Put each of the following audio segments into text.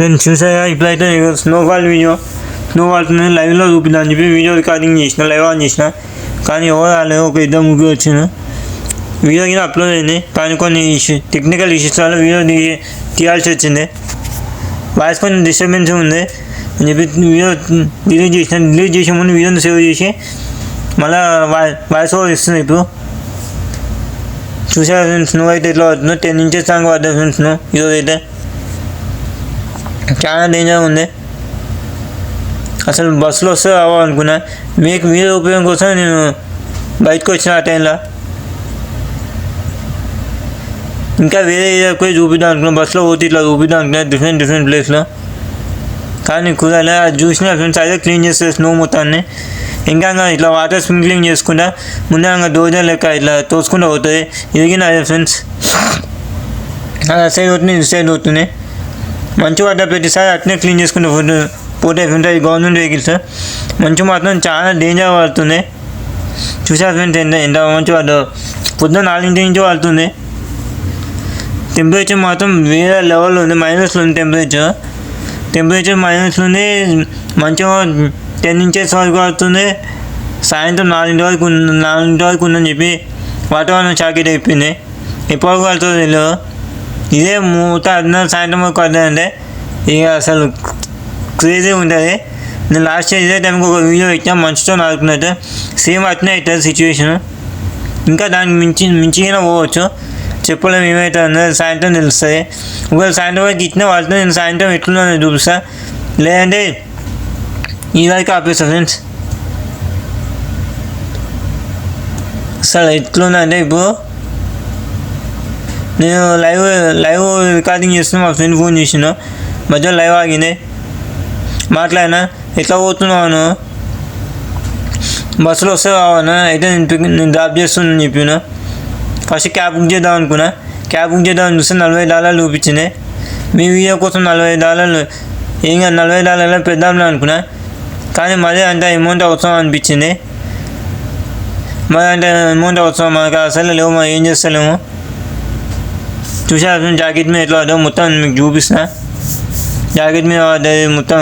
నేను చూసాయా? ఇప్పుడైతే snowfall video snow పడుతుంది లైవ్లో చూపిద్దామని చెప్పి వీడియో రికార్డింగ్ చేసిన లైవ్ ఆన్ చేసిన. కానీ ఎవరు రాలేదు ఒక ఇద్దరు ముగ్గురు వచ్చిన వీడియో కింద అప్లోడ్ అయింది. కానీ కొన్ని ఇష్యూ టెక్నికల్ ఇష్యూస్ వల్ల వీడియో తీ- తీయాల్సి వచ్చింది. వాయిస్ కొంచెం డిస్టర్బెన్స్ ఉంది అని చెప్పి వీడియో డిలీట్ చేసిన డిలీట్ చేసే ముందు వీడియోని సేవ్ చేసి మళ్ళీ వాయిస్ ఓవర్ ఇస్తుంది ఇప్పుడు. చూసారా ఫ్రెండ్స్ నువ్వు అయితే ఎట్లా పడుతుందో? టెన్ ఇంచెస్ దాకా పడ్డా ఫ్రెండ్స్ నువ్వు ఈరోజు అయితే. చాలా డేంజర్గా ఉంది. అసలు బస్సులో వస్తే రావాలనుకున్నా. మీకు మీరు ఉపయోగం కోసం నేను బయటకు వచ్చిన ఆ టైంలో ఇంకా వేరే ఏరియాకి పోయి చూపిద్దాం అనుకున్నాను బస్సులో పోతే ఇట్లా చూపిద్దాం అనుకున్నాను డిఫరెంట్ డిఫరెంట్ ప్లేస్లో కానీ కుదరలే. అది చూసిన ఫ్రెండ్స్ అదే క్లీన్ చేస్తే స్నో మొత్తాన్ని. ఇంకా ఇట్లా వాటర్ స్ప్రింక్లింగ్ చేసుకుంటా. ముందే ఇంకా డోజర్ లెక్క ఇట్లా తోసుకుంటూ పోతుంది. ఇదిగిన అదే ఫ్రెండ్స్. అది సైడ్ అవుతుంది ఇది సైడ్ అవుతుంది మంచి వాటర్ ప్రతిసారి అట్నే క్లీన్ చేసుకుంటూ ఫుడ్ పోతే ఫ్రెండ్స్ గవర్నమెంట్ వెహికల్స్ మంచు మాత్రం చాలా డేంజర్ పడుతుంది చూసా ఫ్రెండ్స్ ఎంత ఎంత మంచి వాటర్ పొద్దున నాలుగింటి నుంచి పడుతుంది టెంపరేచర్ మాత్రం వేరే లెవెల్లో ఉంది మైనస్లో ఉంది టెంపరేచర్ టెంపరేచర్ మైనస్లో ఉంది మంచిగా టెన్ ఇంచెస్ వరకు పడుతుంది సాయంత్రం నాలుగింటి వరకు నాలుగింటి వరకు ఉందని చెప్పి వాతావరణం షాకెట్ అయిపోయింది. ఎప్పటికి పడుతుంది తెలియదు ఇదే మూత అడిన సాయంత్రం వరకు అంటే ఇక అసలు క్రేజీ ఉంటుంది. నేను లాస్ట్ ఇయర్ ఇదే టైంకి ఒక వీడియో పెట్టినా మంచితో ఆడుకున్నట్టు. సేమ్ అట్నే అవుతుంది సిచ్యువేషన్ ఇంకా దానికి మించి మించిగా పోవచ్చు. చెప్పలేము ఏమైతే సాయంత్రం తెలుస్తుంది. ఒకవేళ సాయంత్రం వరకు ఇచ్చిన వాళ్ళతో నేను సాయంత్రం ఎట్లున్నాను చూపిస్తా. లేదంటే ఈ వరకు ఆపేస్తా ఫ్రెండ్స్ అసలు ఎట్లుందంటే ఇప్పుడు నేను లైవ్ లైవ్ రికార్డింగ్ చేస్తున్నా మా ఫ్రెండ్ ఫోన్ చేసిన మధ్యలో లైవ్ ఆగింది. మాట్లాడినా ఎట్లా పోతున్నాను బస్సులో వస్తే కావాలన్నా అయితే నేను పిక్ నేను డ్రాప్ చేస్తున్నాను చెప్పిన. ఫస్ట్ క్యాబ్ బుక్ చేద్దాం అనుకున్నా. క్యాబ్ బుక్ చేద్దామని చూస్తే నలభై డాలర్లు చూపించింది మీ వీడియో కోసం నలభై డాలర్లు ఏం కాదు నలభై డాలర్లు పెద్దాంలే అనుకున్నా. కానీ మరీ అంత అమౌంట్ అవసరం అనిపించింది. మరి అంటే అమౌంట్ అవసరం మనకు అసలు లేవు మనం ఏం చేస్తలేము. చూసారు జాకెట్ మీద ఎట్లా పడ్డా మొత్తం మీకు చూపిస్తా. జాకెట్ మీద పడ్డది మొత్తం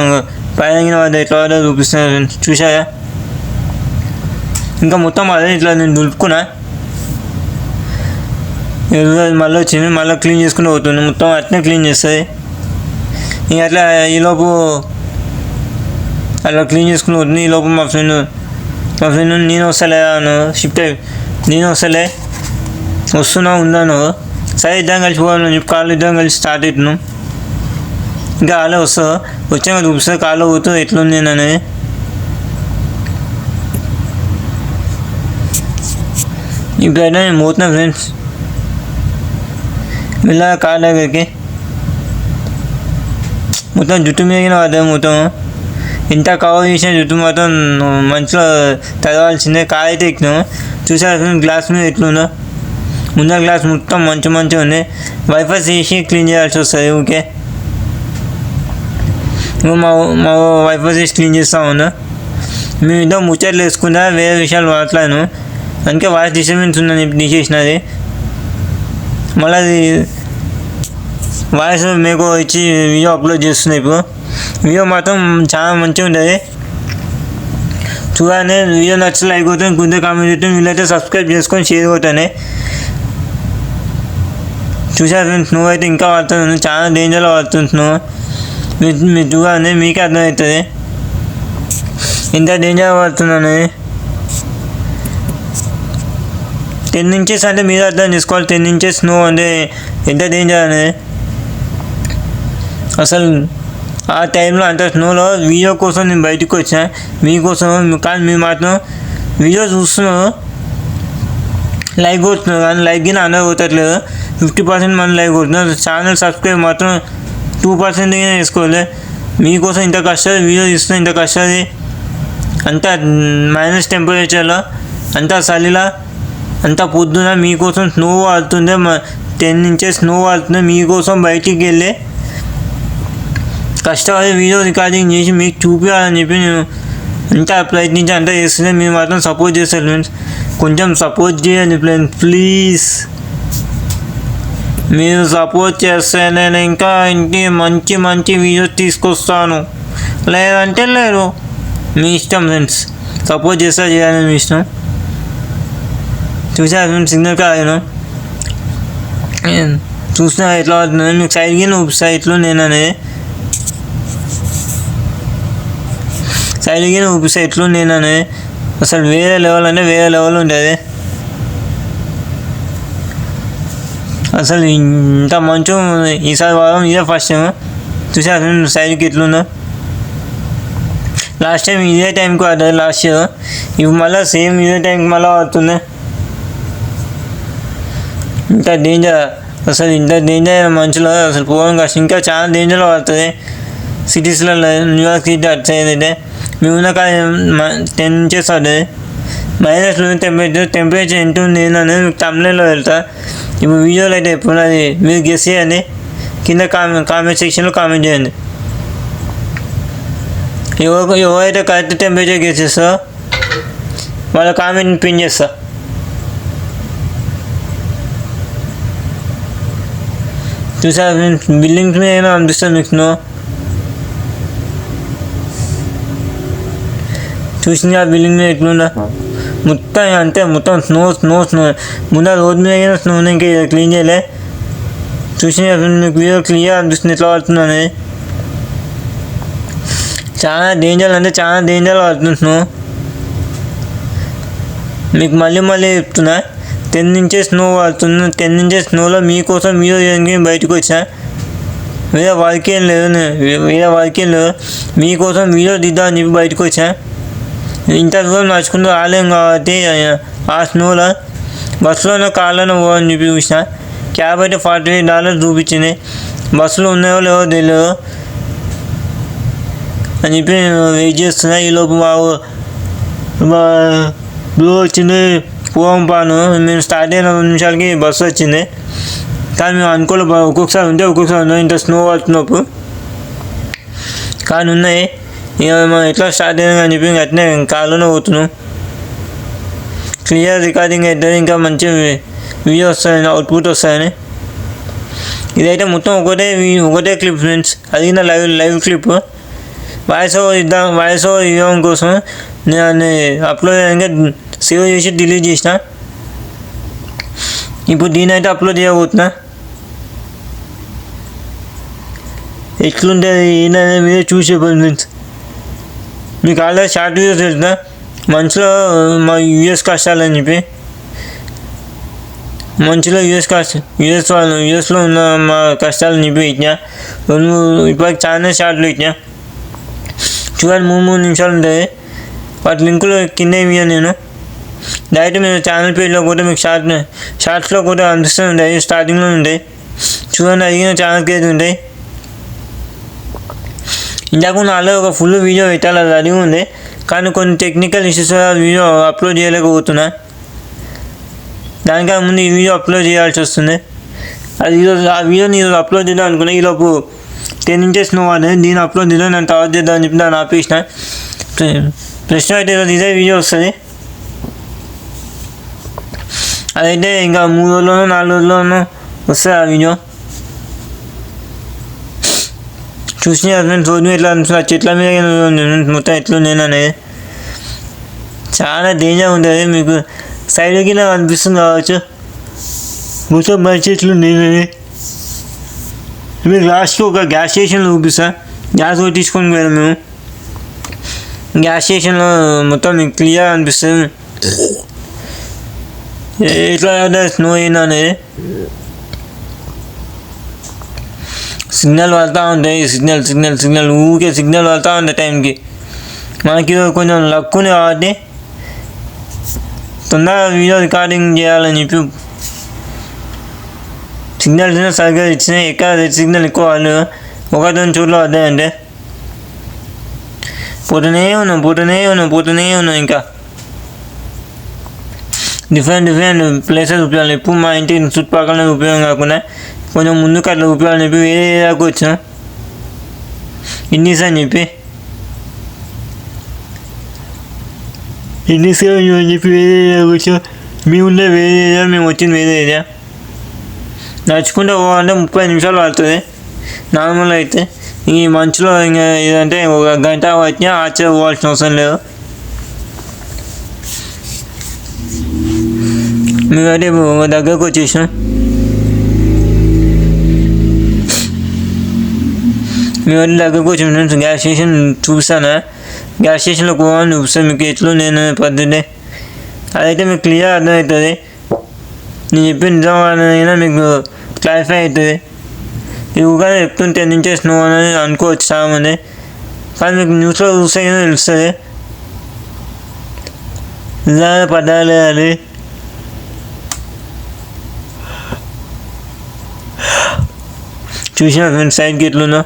పైన కింద పడ్డది ఎట్లా పడ్డా చూపిస్తున్నా చూసారా ఇంకా మొత్తం అదే ఇట్లా నేను దులుపుకున్నా. మళ్ళీ వచ్చింది మళ్ళీ క్లీన్ చేసుకుంటూ పోతుంది మొత్తం అట్నే క్లీన్ చేస్తుంది. ఇంక అట్లా ఈలోపు అట్లా క్లీన్ చేసుకుని పోతుంది. ఈలోపు మా ఫ్రెండ్ మా ఫ్రెండ్ నేను వస్తలే అను షిఫ్ట్ నేను వస్తలే వస్తున్నా ఉందాను సరే ఇద్దరం కలిసి పోవాలని చెప్పి కాళ్ళు ఇద్దరం కలిసి స్టార్ట్ అవుతున్నాం ఇంకా అలా వస్తావు వచ్చాక చూపిస్తా కాళ్ళు పోతూ ఎట్లుంది అనేది ఇప్పుడైతే నేను పోతున్నా ఫ్రెండ్స్ వెళ్ళా కాళ్ళ దగ్గరికి. మొత్తం జుట్టు మీద పడ్డా మొత్తం. ఎంత కవర్ చేసిన జుట్టు మొత్తం మంచిగా తడవాల్సిందే కాలు అయితే ఎక్కినాం. చూసారు గ్లాస్ మీద ఎట్లుందో. ముందర గ్లాస్ మొత్తం మంచి మంచిగా ఉంది. వైఫై చేసి క్లీన్ చేయాల్సి వస్తుంది ఓకే ఇంకో మా మా వైఫై చేసి క్లీన్ చేస్తా ఉన్నా. మేము ఇద్దరు ముచ్చట్లు వేసుకుందా వేరే విషయాలు మాట్లాడాను అందుకే వాయిస్ డిస్టర్బెన్స్ ఉందని చెప్పి తీసేసినది మళ్ళీ అది వాయిస్ మీకు ఇచ్చి వీడియో అప్లోడ్ చేస్తున్నాయి ఇప్పుడు. వీడియో మాత్రం చాలా మంచిగా ఉంటుంది. చూడాలి వీడియో నచ్చి లైక్ కొంత కుందే కామెంట్ చేయటం వీళ్ళైతే సబ్స్క్రైబ్ చేసుకొని షేర్ కొట్టాను చూసారు ఫ్రెండ్స్ నువ్వైతే ఇంకా వాడుతున్నావు చాలా డేంజర్లో వాడుతున్నావు. మీరు మీరు చూడాలి మీకే అర్థమవుతుంది. ఎంత డేంజర్ పడుతున్నాను టెన్ ఇంచెస్ అంటే మీరు అర్థం చేసుకోవాలి. టెన్ ఇంచెస్ నువ్వు అంటే ఎంత డేంజర్ అనేది. అసలు ఆ టైంలో అంత స్నోలో వీడియో కోసం నేను బయటకు వచ్చా. మీకోసం కానీ మీరు మాత్రం వీడియో చూస్తున్నావు లైక్ కొడుతున్నారు కానీ లైక్ గిన అందరూ కొట్టట్లేదు. ఫిఫ్టీ పర్సెంట్ మంది లైక్ కొడుతున్నారు. ఛానల్ సబ్స్క్రైబ్ మాత్రం టూ పర్సెంట్ వేసుకోవాలి మీకోసం ఇంత కష్టాలు వీడియో ఇస్తున్నా ఇంత కష్టాలు అంత మైనస్ టెంపరేచర్లో అంతా చలిలా అంతా పొద్దున మీకోసం స్నో వాడుతుందే టెన్ ఇంచెస్ స్నో వాడుతుందే మీకోసం బయటికి వెళ్ళి కష్టపడి వీడియో రికార్డింగ్ చేసి మీకు చూపించాలని చెప్పి నేను అంతా ప్రయత్నించి అంతా చేస్తుంటే మీరు మాత్రం సపోర్ట్ చేస్తారు ఫ్రెండ్స్ కొంచెం సపోర్ట్ చేయండి ఫ్రెండ్స్ ప్లీజ్ మీరు సపోర్ట్ చేస్తే నేను ఇంకా ఇంటి మంచి మంచి వీడియోస్ తీసుకొస్తాను. లేదంటే లేదు. మీ ఇష్టం ఫ్రెండ్స్ సపోర్ట్ చేస్తే చేయాలని మీ ఇష్టం. చూసా ఫ్రెండ్స్ సిగ్నల్ కాదు చూసినా ఎట్లా అవుతుంది. మీకు సైడ్కి నువ్వు సైట్లో నేను అనేది సైడ్కి నువ్వు సైట్లో నేను అనేది అసలు వేరే లెవెల్ అంటే వేరే లెవెల్ ఉంటుంది. అసలు ఇంత మంచు ఈసారి వారం ఇదే ఫస్ట్ టైం చూసా ఫ్రెండ్ సైడ్కి ఎట్లుందో. లాస్ట్ టైం ఇదే టైంకి పడ్డది లాస్ట్ ఇయర్ ఇవి మళ్ళీ సేమ్ ఇదే టైంకి మళ్ళీ పడుతుంది ఇంత డేంజర్ అసలు ఇంత డేంజర్ మంచులో అసలు పోవడం కష్టం. ఇంకా చాలా డేంజర్లో పడుతుంది సిటీస్లలో న్యూయార్క్ సిటీ అట్ సైడ్ అయితే. మేము ఉన్న టెన్ ఇంచెస్ పడ్డది మైనస్లో టెంపరేచర్ టెంపరేచర్ ఎంత ఉంది అని మీకు తమిళలో వెళ్తా ఇప్పుడు వీడియోలో అయితే ఎప్పుడు అది మీరు గెస్ చేయండి కింద కామెంట్ కామెంట్ సెక్షన్లో కామెంట్ చేయండి ఎవరు ఎవరైతే కరెక్ట్ టెంపరేచర్ గెస్ చేస్తారో వాళ్ళ కామెంట్ పిన్ చేస్తా చూసా బిల్డింగ్స్ మీద ఏమైనా అనిపిస్తుంది మీకు స్నో చూసింది ఆ బిల్డింగ్ మీద ఎట్లుందా మొత్తం అంతే మొత్తం స్నో స్నో స్నో. ముందు రోడ్ మీద అయినా స్నో ఇంకా క్లీన్ చేయలే. చూసిన మీకు వీడియో క్లియర్ అనిపిస్తుంది ఎట్లా పడుతుంది చాలా డేంజర్ అంటే చాలా డేంజర్ పడుతుంది స్నో. మీకు మళ్ళీ మళ్ళీ చెప్తున్నా టెన్ ఇంచెస్ స్నో పడుతుంది టెన్ ఇంచెస్ స్నోలో మీకోసం మీరు చేయడానికి బయటకు వచ్చా వేరే వర్క్ ఏం లేదు వేరే వర్క్ ఏం లేదు. మీకోసం వీడియో దిద్దామని చెప్పి బయటకు వచ్చా ఇంత దూరం నడుచుకుంటూ రాలేం కాబట్టి ఆ స్నోలో బస్సులోనే కార్లోనే పోవని చెప్పి చూసిన క్యాబ్ అయితే ఫార్టీ ఎయిట్ డాలర్స్ చూపించింది. బస్సులో ఉన్నాయో లేవో తెలియదు అని చెప్పి నేను వెయిట్ చేస్తున్నా. ఈలోపు మా బ్లూ వచ్చింది పోవం పాను. మేము స్టార్ట్ అయిన రెండు నిమిషాలకి బస్సు వచ్చింది. కానీ మేము అనుకోలే ఒక్కొక్కసారి ఉంటే ఒక్కొక్కసారి ఉండదు ఇంత స్నో పడుతున్నప్పుడు. కానీ ఉన్నాయి. ఇక మనం ఎట్లా స్టార్ట్ అయినా అని చెప్పి ఇంక అట్నే కార్లోనే పోతున్నాం. క్లియర్ రికార్డింగ్ అవుతుంది ఇంకా మంచి వీడియో వస్తాయని అవుట్పుట్ వస్తాయని. ఇదైతే మొత్తం ఒకటే వీ- ఒకటే క్లిప్ ఫ్రెండ్స్ అది నా live live clip voice over ఇద్దాం వాయిస్ ఓవర్ ఇవ్వడం కోసం నేను అప్లోడ్ చేయడానికి సేవ్ చేసి డిలీట్ చేసిన. ఇప్పుడు దీని అయితే అప్లోడ్ చేయబోతున్నా. ఎట్లుంటుంది ఏంటనేది మీరే చూసి చెప్పండి ఫ్రెండ్స్ మీకు ఆల్రెడీ షార్ట్ వీడియోస్ తెలుసా? మంచిలో మా యూఎస్ కష్టాలు అని చెప్పి. మంచిలో యూఎస్ కష్ట యూఎస్ వాళ్ళు యూఎస్లో ఉన్న మా కష్టాలని చెప్పి ఇచ్చిన. రెండు మూడు ఇప్పటికి చాలా షార్ట్లు ఇచ్చిన. చూడండి మూడు మూడు నిమిషాలు ఉంటాయి వాటి లింకులు కింద ఇవ్వను నేను. డైరెక్ట్ మీరు ఛానల్ పేజ్లో కూడా మీకు షార్ట్ షార్ట్స్లో కూడా అనిపిస్తూ ఉంటాయి స్టార్టింగ్లో ఉంటాయి. చూడండి అడిగిన ఛానల్ పేజ్ ఉంటాయి. ఇంతకు నాలో ఒక ఫుల్ వీడియో పెట్టాలి అది అడిగి ఉంది కానీ కొన్ని టెక్నికల్ ఇష్యూస్ వీడియో అప్లోడ్ చేయలేకపోతున్నా. దానికన్నా ముందు ఈ వీడియో అప్లోడ్ చేయాల్సి వస్తుంది. అది ఈరోజు ఆ వీడియోని ఈరోజు అప్లోడ్ చేద్దాం అనుకున్నా. ఈలోపు టెన్ ఇంచెస్ నువ్వు అది అప్లోడ్ చేద్దాం నేను తర్వాత చేద్దాం అని చెప్పి దాన్ని ఆపేసిన. ప్రశ్న అయితే ఈరోజు ఇదే వీడియో వస్తుంది. అదైతే ఇంకా మూడు రోజుల్లోనూ నాలుగు రోజుల్లోనూ వస్తుంది ఆ వీడియో చూసిన ఫ్రెండ్స్ ఎట్లా అనిపిస్తుంది? ఆ చెట్ల మీద మొత్తం ఎట్లా అనేది చాలా డేంజర్ ఉంటుంది మీకు సైడ్కి నాకు అనిపిస్తుంది కావచ్చు. మొత్తం మంచి చెట్లు నేనని మీకు లాస్ట్కి ఒక గ్యాస్ స్టేషన్లో చూపిస్తా. గ్యాస్ కొట్టించుకొని పోయాం మేము. గ్యాస్ స్టేషన్లో మొత్తం మీకు క్లియర్ అనిపిస్తుంది. ఎట్లా స్నో అయినా అనేది సిగ్నల్ వెళ్తూ ఉంటాయి సిగ్నల్ సిగ్నల్ సిగ్నల్. ఊరికే సిగ్నల్ వెళ్తూ ఉంటాయి టైంకి. మనకి కొంచెం లక్ ఉంది కాబట్టి తొందరగా వీడియో రికార్డింగ్ చేయాలని చెప్పి సిగ్నల్ సరిగ్గా ఇచ్చిన ఎక్కడ సిగ్నల్ ఎక్కువ వాళ్ళు ఒకటి రెండు చోట్ల వద్దాయంటే పోతూనే ఉన్నాం పోతూనే ఉన్నాం పోతూనే ఉన్నాం ఇంకా. డిఫరెంట్ డిఫరెంట్ ప్లేసెస్ ఉపయోగం ఎప్పుడు మా ఇంటి చుట్టుపక్కల ఉపయోగం కాకుండా కొంచెం ముందుకు అట్లా ఉపయోగం చెప్పి వేరే ఏరియాకి వచ్చాం? ఇన్నిస్ అని చెప్పి ఇన్నిస్ అని చెప్పి వేరే ఏరియాకి వచ్చాం? మేము ఉండే వేరే ఏరియా మేము వచ్చింది వేరే ఏరియా? నడుచుకుంటే పోవాలంటే ముప్పై నిమిషాలు పడుతుంది. నార్మల్ అయితే ఈ మంచులో ఇంకా ఏదంటే ఒక గంట వచ్చినా ఆశ్చర్య పోవాల్సిన అవసరం లేదు. మేమైతే ఒక దగ్గరకు వచ్చేసాం మేమైతే దగ్గరకు వచ్చి గ్యాస్ స్టేషన్ చూసానా గ్యాస్ స్టేషన్లో పోవాలని చూపిస్తాను మీకు ఎట్లు నేను పద్ధతి అదైతే మీకు క్లియర్ అర్థమవుతుంది నేను చెప్పిన నిజమైనా మీకు క్లారిఫై అవుతుంది ఈ ఉగాది చెప్తుంటే టెన్ ఇంచెస్ నువ్వు అని అనుకోవచ్చు చాలామంది కానీ మీకు న్యూస్లో చూస్తే తెలుస్తుంది నిజంగా పడాలి అది చూసిన ఫ్రెండ్స్ సైడ్కి ఎట్లున్నా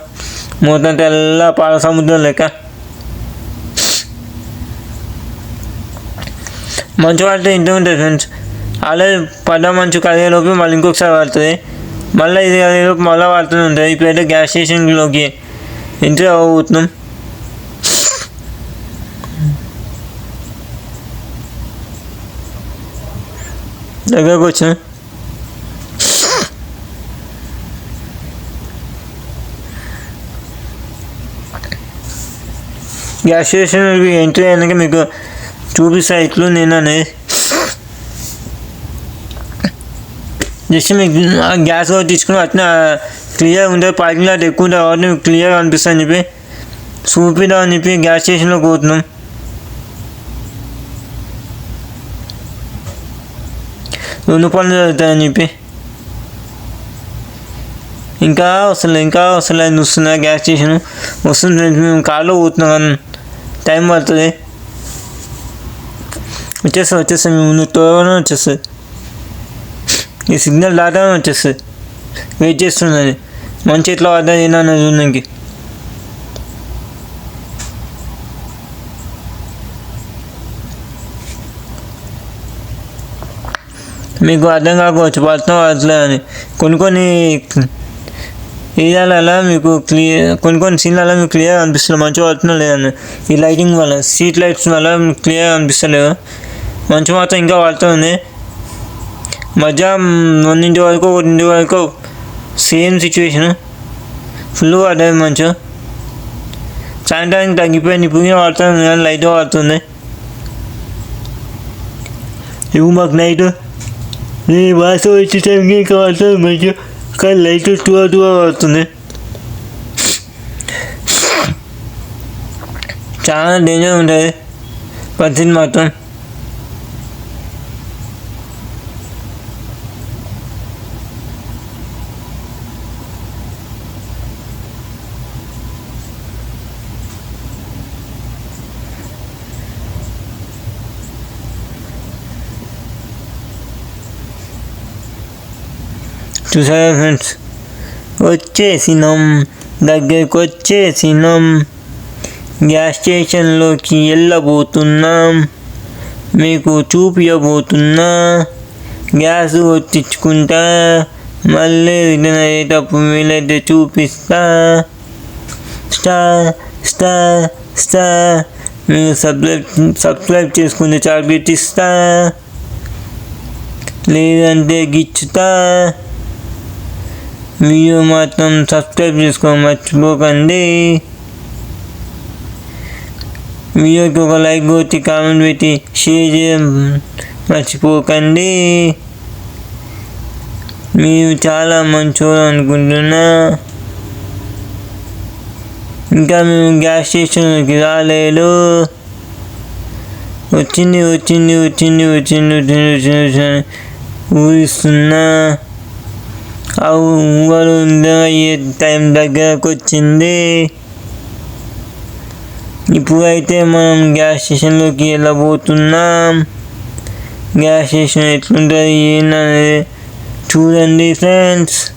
మొత్తం తెల్ల పాల సముద్రం లెక్క. మంచు పడితే ఇంత ఉంటుంది ఫ్రెండ్స్ అలాగే పడ్డ మంచు కదిగేలోపు మళ్ళీ ఇంకొకసారి పడుతుంది మళ్ళీ ఇది కదిగేలోపు మళ్ళీ పడుతూనే ఉంటుంది. ఇప్పుడైతే గ్యాస్ స్టేషన్లోకి ఎంట్రీ అవ్వబోతున్నాం దగ్గరకు వచ్చిన? గ్యాస్ స్టేషన్ ఎంట్రీ అయినాక మీకు చూపిస్తా ఇట్లు నేను జస్ట్ మీకు గ్యాస్ కూడా తీసుకుని అట్లా క్లియర్ ఉంటుంది పార్కింగ్ లాట్ ఎక్కువ ఉంటుంది కాబట్టి మీకు క్లియర్గా అనిపిస్తుంది అని చెప్పి చూపిద్దాం అని చెప్పి గ్యాస్ స్టేషన్లో పోతున్నాం రెండు పనులు జరుగుతాయని చెప్పి ఇంకా వస్తలేదు ఇంకా వస్తలేదు చూస్తున్నా గ్యాస్ స్టేషన్ వస్తుంది మేము కార్లో పోతున్నాం కానీ టైం పడుతుంది. వచ్చేస్తా వచ్చేస్తుంది మేము ముందు త్వరగానే వచ్చేస్తుంది ఈ సిగ్నల్ దాటానే వచ్చేస్తుంది వెయిట్ చేస్తున్నది మంచి ఎట్లా అర్థం తిన్నాను చూడడానికి. మీకు అర్థం కాకపోవచ్చు పడుతున్నాం పడట్లేదు అని. కొన్ని కొన్ని ఏరియాలలో మీకు క్లియర్ కొన్ని కొన్ని సీన్లలో మీకు క్లియర్ అనిపిస్తుంది. మంచిగా పడుతున్నా లేదని. ఈ లైటింగ్ వల్ల స్ట్రీట్ లైట్స్ వల్ల మీకు క్లియర్ అనిపిస్తలేదు. మంచి మాత్రం ఇంకా వాడుతుంది మధ్యాహ్నం రెండింటి వరకు ఒకటింటి వరకు సేమ్ సిచ్యువేషన్ ఫుల్ వాడే మంచు. సాయంత్రానికి తగ్గిపోయింది. ఇప్పుడు వాడుతుంది కానీ లైట్గా వాడుతుంది ఇవి మాకు నైట్ నీ భాష వచ్చే టైంకి ఇంకా వాడుతుంది మంచిగా కానీ లైట్ టూ టూ పడుతుంది చాలా డేంజర్ ఉంటుంది. పరిస్థితి మాత్రం. చూసారా ఫ్రెండ్స్? వచ్చేసినాం. దగ్గరికి వచ్చేసినాం గ్యాస్ స్టేషన్లోకి వెళ్ళబోతున్నాం మీకు చూపించబోతున్నా గ్యాస్ కొట్టించుకుంటా. మళ్ళీ రిటర్న్ అయ్యేటప్పుడు వీలైతే చూపిస్తా. Star star star. మీరు సబ్స్క్రైబ్ సబ్స్క్రైబ్ చేసుకుంటే చాక్లెట్ ఇస్తా. లేదంటే గిచ్చుతా. వీడియో మాత్రం సబ్స్క్రైబ్ చేసుకో మర్చిపోకండి. వీడియోకి ఒక లైక్ కొట్టి కామెంట్ పెట్టి షేర్ చేయడం మర్చిపోకండి. మీరు చాలా మంచోళ్ళు అనుకుంటున్నా. ఇంకా మేము గ్యాస్ స్టేషన్కి రాలేదు. వచ్చింది వచ్చింది వచ్చింది వచ్చింది వచ్చింది వచ్చింది వచ్చింది ఊహిస్తున్నా ఆ అయ్యే టైం దగ్గరకు వచ్చింది ఇప్పుడైతే మనం గ్యాస్ స్టేషన్లోకి వెళ్ళబోతున్నాం. గ్యాస్ స్టేషన్ ఎట్లుంటుంది ఏంటనేది చూడండి ఫ్రెండ్స్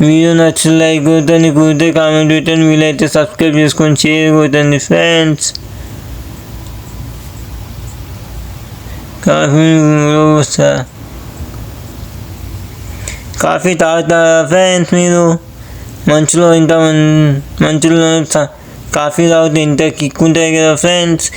వీడియో నచ్చిన లైక్ కొట్టండి కుదిరితే కామెంట్ పెట్టండి. వీలైతే సబ్స్క్రైబ్ చేసుకొని షేర్ కొట్టండి ఫ్రెండ్స్ కాఫీ వస్తా కాఫీ తాగుతారా ఫ్రెండ్స్ మీరు. మంచులో ఇంత మం- మంచులో కాఫీ తాగితే ఇంత కిక్ ఉంటుంది కదా ఫ్రెండ్స్.